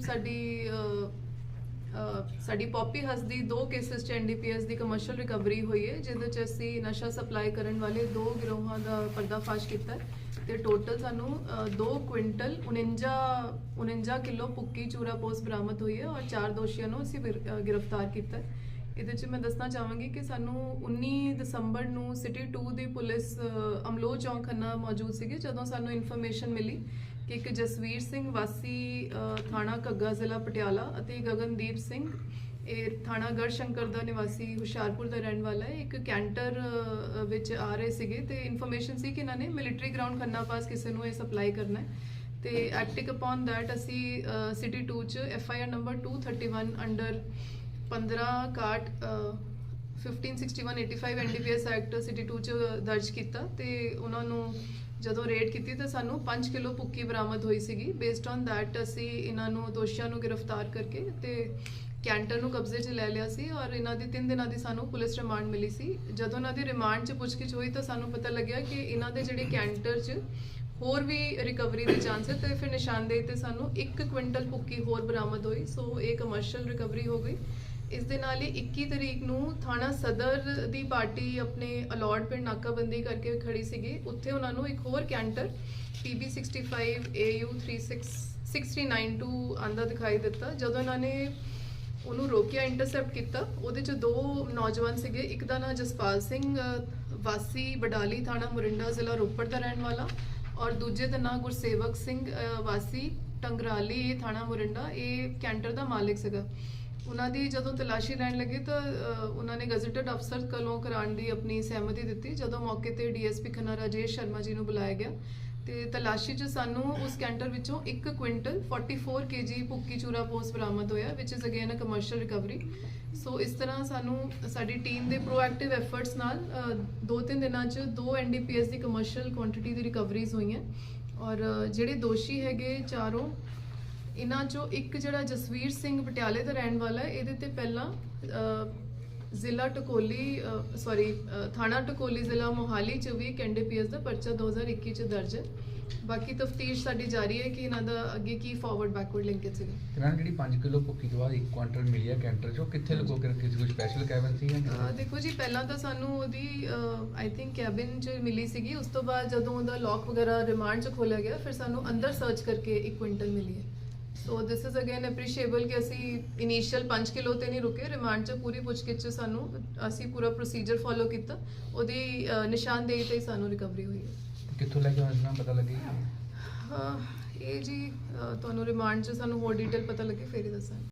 ਸਾਡੀ ਸਾਡੀ ਪੌਪੀ ਹਸ ਦੀ ਦੋ ਕੇਸਿਸ ਚ ਐਨਡੀਪੀਐਸ ਦੀ ਕਮਰਸ਼ੀਅਲ ਰਿਕਵਰੀ ਹੋਈ ਹੈ, ਜਿਹਦੇ ਚ ਅਸੀਂ ਨਸ਼ਾ ਸਪਲਾਈ ਕਰਨ ਵਾਲੇ ਦੋ ਗਿਰੋਹਾਂ ਦਾ ਪਰਦਾਫਾਸ਼ ਕੀਤਾ ਹੈ ਤੇ ਟੋਟਲ ਸਾਨੂੰ 2 ਕੁਇੰਟਲ 49 49 ਕਿਲੋ ਪੁੱਕੀ ਚੂਰਾ ਪੋਸ ਬਰਾਮਦ ਹੋਈ ਹੈ ਔਰ ਚਾਰ ਦੋਸ਼ੀਆਂ ਨੂੰ ਅਸੀਂ ਵਿਰ- ਗ੍ਰਿਫਤਾਰ ਕੀਤਾ ਹੈ। ਇਹਦੇ ਚ ਮੈਂ ਦੱਸਣਾ ਚਾਹਾਂਗੀ ਕਿ ਸਾਨੂੰ 19 ਦਸੰਬਰ ਨੂੰ ਸਿਟੀ 2 ਦੀ ਪੁਲਿਸ ਅ, ਅਮਲੋ ਚੌਂਕ ਖੰਨਾ ਮੌਜੂਦ ਸੀਗੇ ਜਦੋਂ ਸਾਨੂੰ ਇਨਫੋਰਮੇਸ਼ਨ ਮਿਲੀ ਕਿ ਇੱਕ ਜਸਵੀਰ ਸਿੰਘ ਵਾਸੀ ਥਾਣਾ ਘੱਗਾ ਜ਼ਿਲ੍ਹਾ ਪਟਿਆਲਾ ਅਤੇ ਗਗਨਦੀਪ ਸਿੰਘ ਇਹ ਥਾਣਾ ਗੜਸ਼ੰਕਰ ਦਾ ਨਿਵਾਸੀ ਹੁਸ਼ਿਆਰਪੁਰ ਦਾ ਰਹਿਣ ਵਾਲਾ ਹੈ ਇੱਕ ਕੈਂਟਰ ਵਿੱਚ ਆ ਰਹੇ ਸੀਗੇ ਤੇ ਇਨਫੋਰਮੇਸ਼ਨ ਸੀ ਕਿ ਇਹਨਾਂ ਨੇ ਮਿਲਟਰੀ ਗਰਾਊਂਡ ਖੰਨਾ ਪਾਸ ਕਿਸੇ ਨੂੰ ਇਹ ਸਪਲਾਈ ਕਰਨਾ ਹੈ। ਤੇ ਐਕਟਿਕ ਅਪਨ ਦੈਟ ਅਸੀਂ ਸਿਟੀ 2 ਚ F I R number 231 under 15 ਕਾਟ 156185 ਐਨਡੀਪੀਐਸ ਐਕਟ ਸਿਟੀ 2 ਚ ਦਰਜ ਕੀਤਾ ਤੇ ਉਹਨਾਂ ਨੂੰ ਜਦੋਂ ਰੇਡ ਕੀਤੀ ਤਾਂ ਸਾਨੂੰ 5 ਕਿਲੋ ਭੁੱਕੀ ਬਰਾਮਦ ਹੋਈ ਸੀਗੀ। ਬੇਸਡ ਔਨ ਦੈਟ ਅਸੀਂ ਇਹਨਾਂ ਨੂੰ ਦੋਸ਼ੀਆਂ ਨੂੰ ਗ੍ਰਿਫਤਾਰ ਕਰਕੇ ਤੇ ਕੈਂਟਰ ਨੂੰ ਕਬਜ਼ੇ 'ਚ ਲੈ ਲਿਆ ਸੀ ਔਰ ਇਹਨਾਂ ਦੀ 3 ਦਿਨਾਂ ਦੀ ਸਾਨੂੰ ਪੁਲਿਸ ਰਿਮਾਂਡ ਮਿਲੀ ਸੀ। ਜਦੋਂ ਇਹਨਾਂ ਦੀ ਰਿਮਾਂਡ 'ਚ ਪੁੱਛਗਿੱਛ ਹੋਈ ਤਾਂ ਸਾਨੂੰ ਪਤਾ ਲੱਗਿਆ ਕਿ ਇਹਨਾਂ ਦੇ ਜਿਹੜੇ ਕੈਂਟਰ 'ਚ ਹੋਰ ਵੀ ਰਿਕਵਰੀ ਦੇ ਚਾਂਸ ਹੈ ਤੇ ਫਿਰ ਨਿਸ਼ਾਨਦੇਹੀ ਤੇ ਸਾਨੂੰ 1 ਕੁਇੰਟਲ ਭੁੱਕੀ ਹੋਰ ਬਰਾਮਦ ਹੋਈ। ਸੋ ਇਹ ਕਮਰਸ਼ੀਅਲ ਰਿਕਵਰੀ ਹੋ ਗਈ। ਇਸ ਦੇ ਨਾਲ ਹੀ 21 ਤਰੀਕ ਨੂੰ ਥਾਣਾ ਸਦਰ ਦੀ ਪਾਰਟੀ ਆਪਣੇ ਅਲਾਟ ਪਿੰਡ ਨਾਕਾਬੰਦੀ ਕਰਕੇ ਖੜੀ ਸੀਗੀ। ਉੱਥੇ ਉਹਨਾਂ ਨੂੰ ਇੱਕ ਹੋਰ ਕੈਂਟਰ PB65 AU 36692 ਆਂਦਾ ਦਿਖਾਈ ਦਿੱਤਾ। ਜਦੋਂ ਇਹਨਾਂ ਨੇ ਉਹਨੂੰ ਰੋਕਿਆ, ਇੰਟਰਸੈਪਟ ਕੀਤਾ, ਉਹਦੇ ਚ ਦੋ ਨੌਜਵਾਨ ਸੀਗੇ। ਇੱਕ ਦਾ ਨਾਂ ਜਸਪਾਲ ਸਿੰਘ, ਵਾਸੀ ਬਡਾਲੀ ਥਾਣਾ ਮੁਰਿੰਡਾ ਜ਼ਿਲ੍ਹਾ ਰੋਪੜ ਦਾ ਰਹਿਣ ਵਾਲਾ ਔਰ ਦੂਜੇ ਦਾ ਨਾਂ ਗੁਰਸੇਵਕ ਸਿੰਘ ਵਾਸੀ ਟੰਗਰਾਲੀ ਥਾਣਾ ਮੁਰਿੰਡਾ। ਇਹ ਕੈਂਟਰ ਦਾ ਮਾਲਕ ਸੀਗਾ। ਉਹਨਾਂ ਦੀ ਜਦੋਂ ਤਲਾਸ਼ੀ ਲੈਣ ਲੱਗੇ ਤਾਂ ਉਹਨਾਂ ਨੇ ਗਜ਼ਟਡ ਅਫਸਰ ਕੋਲੋਂ ਕਰਾਉਣ ਦੀ ਆਪਣੀ ਸਹਿਮਤੀ ਦਿੱਤੀ, ਜਦੋਂ ਮੌਕੇ ਤੇ ਡੀਐਸਪੀ ਖੰਨਾ ਰਾਜੇਸ਼ ਸ਼ਰਮਾ ਜੀ ਨੂੰ ਬੁਲਾਇਆ ਗਿਆ। ਤੇ ਤਲਾਸ਼ੀ 'ਚ ਸਾਨੂੰ ਉਸ ਕੈਂਟਰ ਵਿੱਚੋਂ 1 ਕੁਇੰਟਲ 44 ਕੇਜੀ ਭੁੱਕੀ ਚੂਰਾ ਪੋਸ ਬਰਾਮਦ ਹੋਇਆ which is again a commercial recovery so ਇਸ ਤਰ੍ਹਾਂ ਸਾਨੂੰ, ਸਾਡੀ ਟੀਮ ਦੇ ਪ੍ਰੋਐਕਟਿਵ ਐਫਰਟਸ ਨਾਲ ਦੋ ਤਿੰਨ ਦਿਨਾਂ 'ਚ ਦੋ ਐਨਡੀਪੀਐਸ ਦੀ ਕਮਰਸ਼ੀਅਲ ਕੁਆਂਟੀਟੀ ਦੀ ਰਿਕਵਰੀਜ਼ ਹੋਈਆਂ। ਔਰ ਜਿਹੜੇ ਦੋਸ਼ੀ ਹੈਗੇ ਚਾਰੋਂ ਇਹਨਾਂ ਚੋਂ ਇੱਕ ਜਿਹੜਾ ਜਸਵੀਰ ਸਿੰਘ ਪਟਿਆਲੇ ਦਾ ਰਹਿਣ ਵਾਲਾ ਹੈ ਇਹਦੇ ਤੇ ਪਹਿਲਾਂ ਜ਼ਿਲ੍ਹਾ ਟਕੋਲੀ ਸੌਰੀ ਥਾਣਾ ਟਕੋਲੀ ਜ਼ਿਲ੍ਹਾ ਮੋਹਾਲੀ ਚ ਵੀ ਕੈਂਡੀਪੀਐਸ ਦਾ ਪਰਚਾ 2021 ਚ ਦਰਜ ਹੈ। ਬਾਕੀ ਤਫਤੀਸ਼ ਸਾਡੀ ਜਾਰੀ ਹੈ ਕਿ ਇਹਨਾਂ ਦਾ ਅੱਗੇ ਕੀ ਫਾਰਵਰਡ ਬੈਕਵਰਡ ਲਿੰਕੇਜ ਸੀਗਾ। ਇਹਨਾਂ ਨੇ ਜਿਹੜੀ 5 ਕਿਲੋ ਭੁੱਕੀ ਤੋਂ ਬਾਅਦ 1 ਕੁਆਂਟਲ ਮਿਲੀ ਹੈ ਕੈਂਟਰ ਚੋਂ ਕਿੱਥੇ ਲੁਕੋ ਕੇ ਰੱਖੀ ਸੀ ਕੋਈ ਸਪੈਸ਼ਲ ਕੈਬਨ ਸੀ ਜਾਂ? ਦੇਖੋ ਜੀ ਪਹਿਲਾਂ ਤਾਂ ਸਾਨੂੰ ਉਹਦੀ ਆਈ ਥਿੰਕ ਕੈਬਿਨ ਚ ਮਿਲੀ ਸੀਗੀ ਉਸ ਤੋਂ ਬਾਅਦ ਜਦੋਂ ਉਹਦਾ ਲੌਕ ਵਗੈਰਾ ਰਿਮਾਂਡ ਚ ਖੋਲਿਆ ਗਿਆ ਫਿਰ ਸਾਨੂੰ ਅੰਦਰ ਸਰਚ ਕਰਕੇ 1 ਕੁਇੰਟਲ ਮਿਲੀ ਹੈ। ਸੋ ਦਿਸ ਇਜ਼ ਅਗੇਨ ਅਪਰੀਸ਼ੀਏਬਲ ਕਿ ਅਸੀਂ ਇਨੀਸ਼ੀਅਲ 5 ਕਿਲੋ ਤੇ ਨਹੀਂ ਰੁਕੇ ਰਿਮਾਂਡ ਚ ਪੂਰੀ ਪੁੱਛਗਿੱਛ ਚ ਸਾਨੂੰ ਅਸੀਂ ਪੂਰਾ ਪ੍ਰੋਸੀਜਰ ਫੋਲੋ ਕੀਤਾ ਉਹਦੀ ਨਿਸ਼ਾਨਦੇਹੀ ਤੇ ਹੀ ਸਾਨੂੰ ਰਿਕਵਰੀ ਹੋਈ ਹੈ ਕਿੱਥੋਂ ਲੈ ਕੇ ਆਉਣਾ ਸੀ ਨਾ ਪਤਾ ਲੱਗੀ ਇਹ ਜੀ ਤੁਹਾਨੂੰ ਰਿਮਾਂਡ ਚ ਸਾਨੂੰ ਹੋਰ ਡਿਟੇਲ ਪਤਾ ਲੱਗੇ ਫੇਰ ਹੀ ਦੱਸਾਂਗੇ